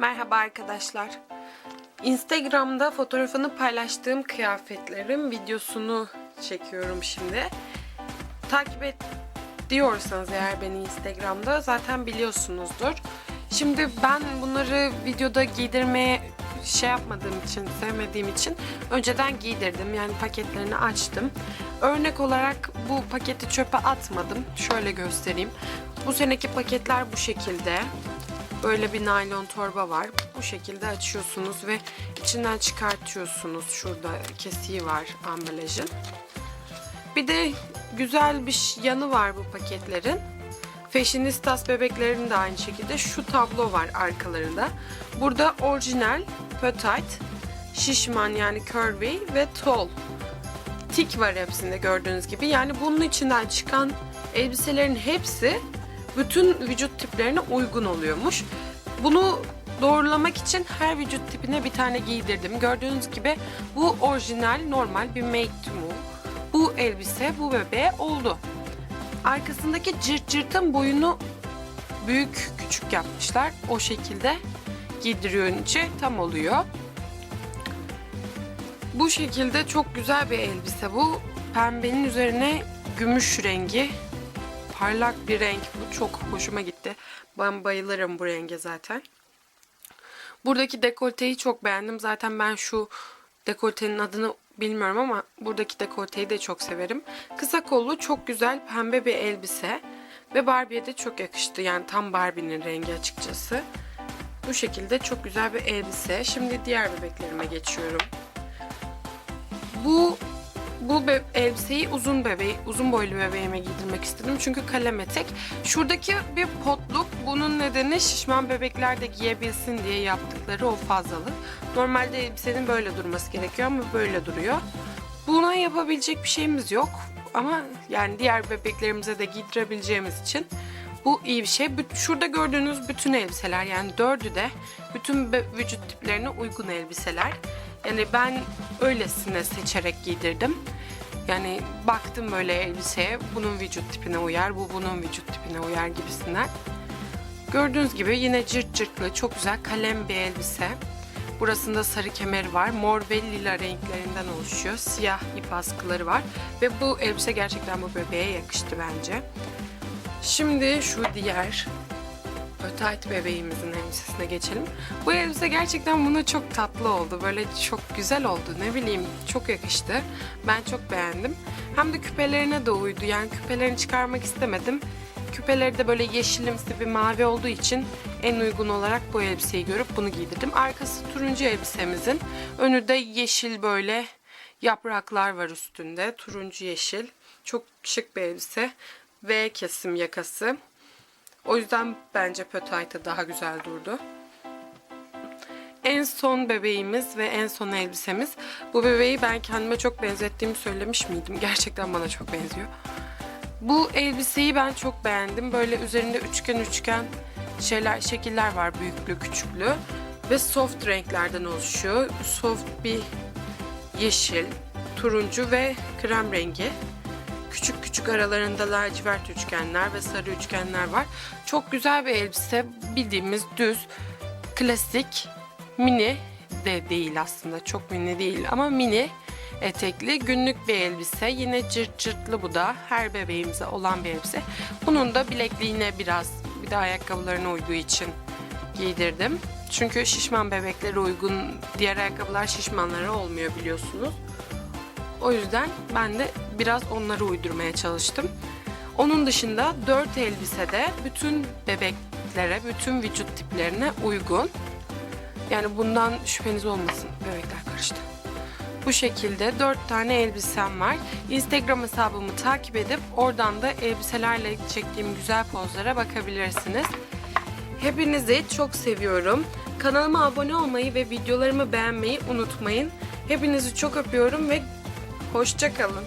Merhaba arkadaşlar. Instagram'da fotoğrafını paylaştığım kıyafetlerin videosunu çekiyorum şimdi. Takip et diyorsanız eğer beni Instagram'da zaten biliyorsunuzdur. Şimdi ben bunları videoda giydirmeye şey yapmadığım için, sevmediğim için önceden giydirdim. Yani paketlerini açtım. Örnek olarak bu paketi çöpe atmadım. Şöyle göstereyim. Bu seneki paketler bu şekilde. Böyle bir naylon torba var. Bu şekilde açıyorsunuz ve içinden çıkartıyorsunuz. Şurada kesiği var ambalajın. Bir de güzel bir yanı var bu paketlerin. Fashionistas bebeklerin de aynı şekilde şu tablo var arkalarında. Burada orijinal, petite, şişman yani curvy ve tall. Tik var hepsinde gördüğünüz gibi. Yani bunun içinden çıkan elbiselerin hepsi bütün vücut tiplerine uygun oluyormuş. Bunu doğrulamak için her vücut tipine bir tane giydirdim. Gördüğünüz gibi bu orijinal normal bir make to move. Bu elbise bu bebeğe oldu. Arkasındaki cırt cırtın boyunu büyük küçük yapmışlar. O şekilde giydiriyorunca tam oluyor. Bu şekilde çok güzel bir elbise bu. Pembenin üzerine gümüş rengi. Parlak bir renk. Bu çok hoşuma gitti. Ben bayılırım bu renge zaten. Buradaki dekolteyi çok beğendim. Zaten ben şu dekoltenin adını bilmiyorum ama buradaki dekolteyi de çok severim. Kısa kollu çok güzel pembe bir elbise. Ve Barbie'ye de çok yakıştı. Yani tam Barbie'nin rengi açıkçası. Bu şekilde çok güzel bir elbise. Şimdi diğer bebeklerime geçiyorum. Bu bu elbiseyi uzun bebeği, uzun boylu bebeğime giydirmek istedim. Çünkü kalem etek. Şuradaki bir potluk. Bunun nedeni şişman bebekler de giyebilsin diye yaptıkları o fazlalık. Normalde elbisenin böyle durması gerekiyor ama böyle duruyor. Buna yapabilecek bir şeyimiz yok. Ama yani diğer bebeklerimize de giydirebileceğimiz için bu iyi bir şey. Şurada gördüğünüz bütün elbiseler yani dördü de bütün vücut tiplerine uygun elbiseler. Yani ben öylesine seçerek giydirdim. Yani baktım böyle elbiseye bunun vücut tipine uyar, bu bunun vücut tipine uyar gibisinden. Gördüğünüz gibi yine cırt cırtlı çok güzel kalem bir elbise. Burasında sarı kemeri var. Mor ve lila renklerinden oluşuyor. Siyah ip askıları var. Ve bu elbise gerçekten bu bebeğe yakıştı bence. Şimdi şu diğer Ötayt bebeğimizin elbisesine geçelim. Bu elbise gerçekten buna çok tatlı oldu. Böyle çok güzel oldu. Ne bileyim çok yakıştı. Ben çok beğendim. Hem de küpelerine de uydu. Yani küpelerini çıkarmak istemedim. Küpeleri de böyle yeşilimsi bir mavi olduğu için en uygun olarak bu elbiseyi görüp bunu giydirdim. Arkası turuncu elbisemizin. Önü de yeşil böyle yapraklar var üstünde. Turuncu yeşil. Çok şık bir elbise. V kesim yakası. O yüzden bence Pötayt'a daha güzel durdu. En son bebeğimiz ve en son elbisemiz. Bu bebeği ben kendime çok benzettiğimi söylemiş miydim? Gerçekten bana çok benziyor. Bu elbiseyi ben çok beğendim. Böyle üzerinde üçgen üçgen şeyler, şekiller var büyüklü küçüklü. Ve soft renklerden oluşuyor. Soft bir yeşil, turuncu ve krem rengi. Küçük küçük aralarında lacivert üçgenler ve sarı üçgenler var. Çok güzel bir elbise. Bildiğimiz düz, klasik, mini de değil aslında. Çok mini değil ama mini etekli günlük bir elbise. Yine cırt cırtlı bu da. Her bebeğimize olan bir elbise. Bunun da bilekliğine biraz bir de ayakkabılarına uyduğu için giydirdim. Çünkü şişman bebeklere uygun diğer ayakkabılar şişmanlara olmuyor biliyorsunuz. O yüzden ben de biraz onları uydurmaya çalıştım. Onun dışında 4 elbise de bütün bebeklere, bütün vücut tiplerine uygun. Yani bundan şüpheniz olmasın. Bebekler karıştı. Bu şekilde 4 tane elbisem var. Instagram hesabımı takip edip oradan da elbiselerle çektiğim güzel pozlara bakabilirsiniz. Hepinizi çok seviyorum. Kanalıma abone olmayı ve videolarımı beğenmeyi unutmayın. Hepinizi çok öpüyorum ve hoşça kalın.